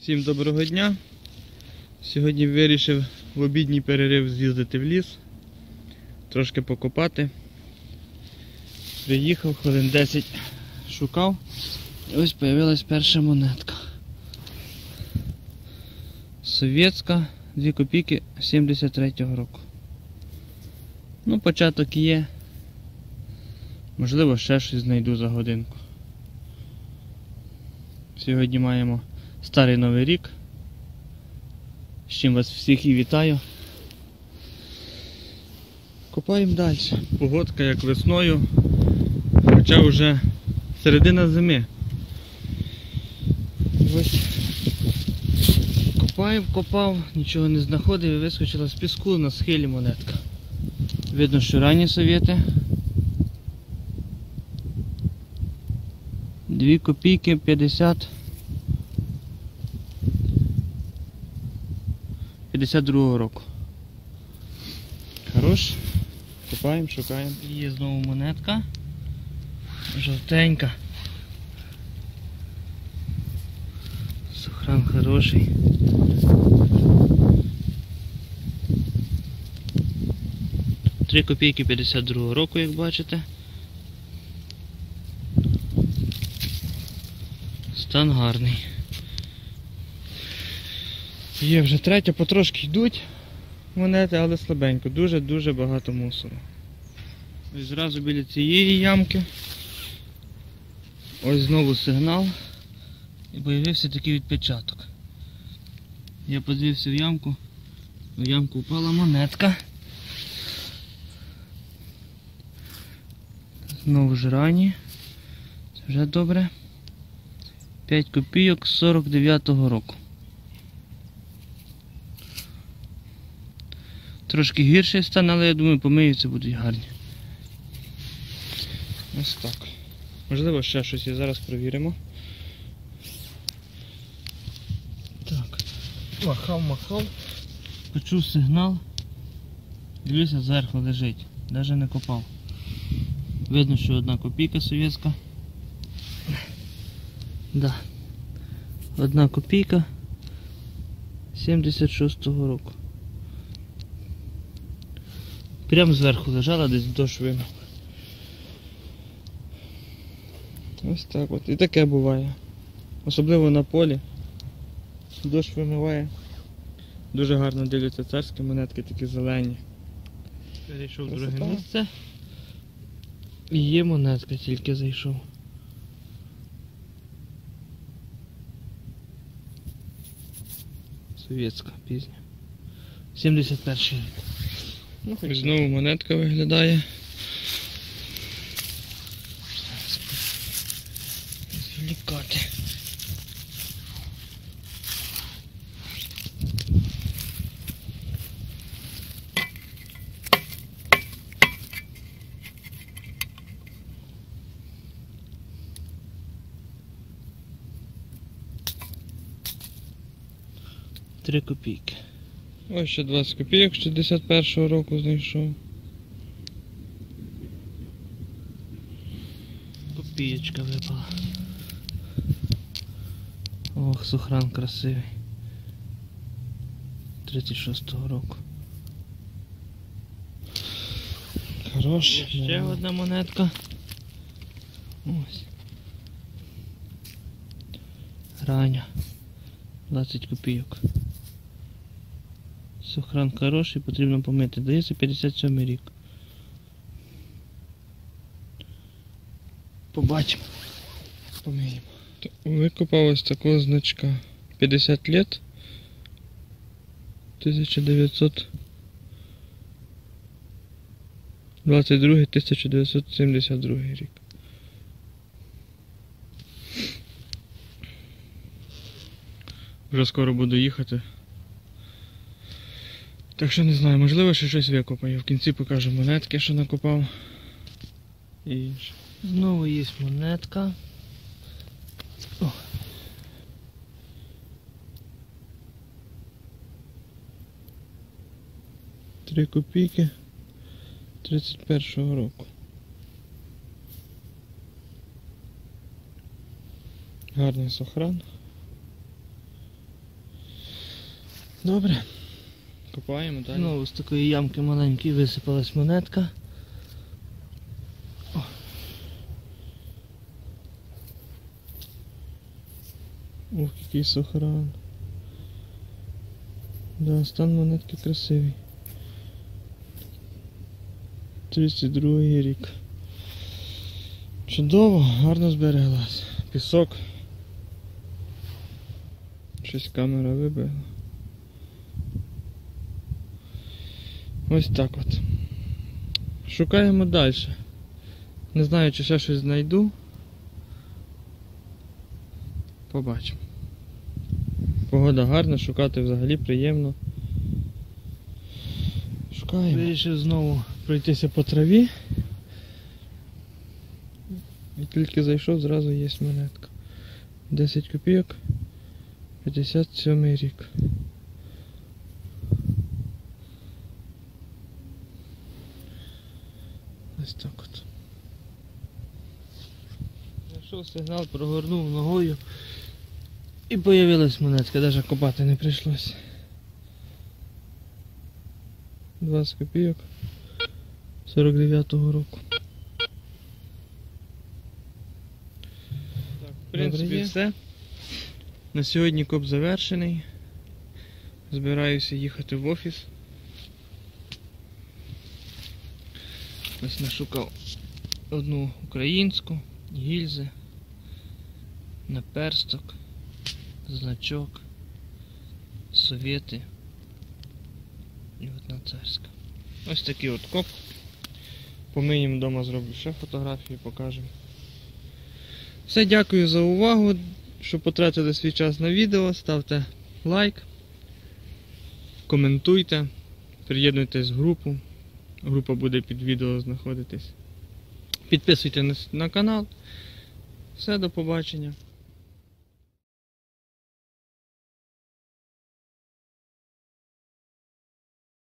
Всім доброго дня. Сьогодні вирішив в обідній перерив з'їздити в ліс, трошки покопати. Приїхав, хвилин 10 шукав. І ось з'явилась перша монетка. Совєтська, 2 копійки 73-го року. Ну, початок є. Можливо, ще щось знайду за годинку. Сьогодні маємо Старий Новий рік. З чим вас всіх і вітаю. Копаємо далі. Погодка як весною, хоча вже середина зими. Ось копав, копав, нічого не знаходив і вискочила з піску на схилі монетка. Видно, що ранні совєти. Дві копійки 50. 52 року. Хорош. Копаємо, шукаємо. Є знову монетка. Жовтенька. Сохран хороший. Три копійки 52 року, як бачите. Стан гарний. Є вже третя, потрошки йдуть монети, але слабенько. Дуже-дуже багато мусору. Ось зразу біля цієї ямки. Ось знову сигнал. І появився такий відпечаток. Я подивився в ямку. В ямку впала монетка. Знову ж рані. Це вже добре. 5 копійок 49-го року. Трошки гірший стан, але я думаю, помиються будуть гарні. Ось так. Можливо, ще щось і зараз перевіримо. Так. Махав, махав. Почув сигнал. Дивлюся, зверху лежить. Навіть не копав. Видно, що одна копійка совєтська. Да. Одна копійка 76-го року. Прямо зверху лежала, десь дощ вимив. Ось так от. І таке буває. Особливо на полі. Дощ вимиває. Дуже гарно дивляться царські монетки, такі зелені. Перейшов в друге місце. І є монетка, тільки зайшов. Совєтська пізня. 71 рік. Ну, знову монетка виглядає. Звлікати. Три копійки. Ось ще 20 копійок 61-го року знайшов. Копієчка випала. Ох, сухран красивий. 36-го року. Хорош. Ще одна монетка. Ось. Раня. 20 копійок. Сохран хороший, потрібно помити. Дається 57 рік. Побачимо. Помиємо. Викопав ось такого значка. 50 лет. 1900. 22 1972 рік. Вже скоро буду їхати. Так що не знаю, можливо, ще щось викопаю. В кінці покажу монетки, що накопав. І інше. Знову є монетка. О. Три копійки 31-го року. Гарний сохран. Добре. Копаємо далі. Знову з такої ямки маленької висипалась монетка. Ух, який сохран. Да, стан монетки красивий. 32 рік. Чудово, гарно збереглась. Пісок. Щось камера вибила. Ось так от. Шукаємо далі. Не знаю, чи ще щось знайду. Побачимо. Погода гарна, шукати взагалі приємно. Шукаємо. Вирішив знову Пройтися по траві. І тільки зайшов, зразу є монетка. 10 копійок. 57 рік. Ось так от. Знайшов сигнал, прогорнув ногою. І появилась монетка, навіть копати не прийшлось. 20 копійок 49-го року. Так, в принципі, все. На сьогодні коп завершений. Збираюся їхати в офіс. Ось нашукав одну українську, гільзи, наперсток, значок, совєти і одна царська. Ось такий от коп. Помиємо вдома зроблю ще фотографії, покажемо. Все, дякую за увагу, що потратили свій час на відео. Ставте лайк, коментуйте, приєднуйтесь в групу. Група буде під відео знаходитись. Підписуйтесь на канал. Все, до побачення.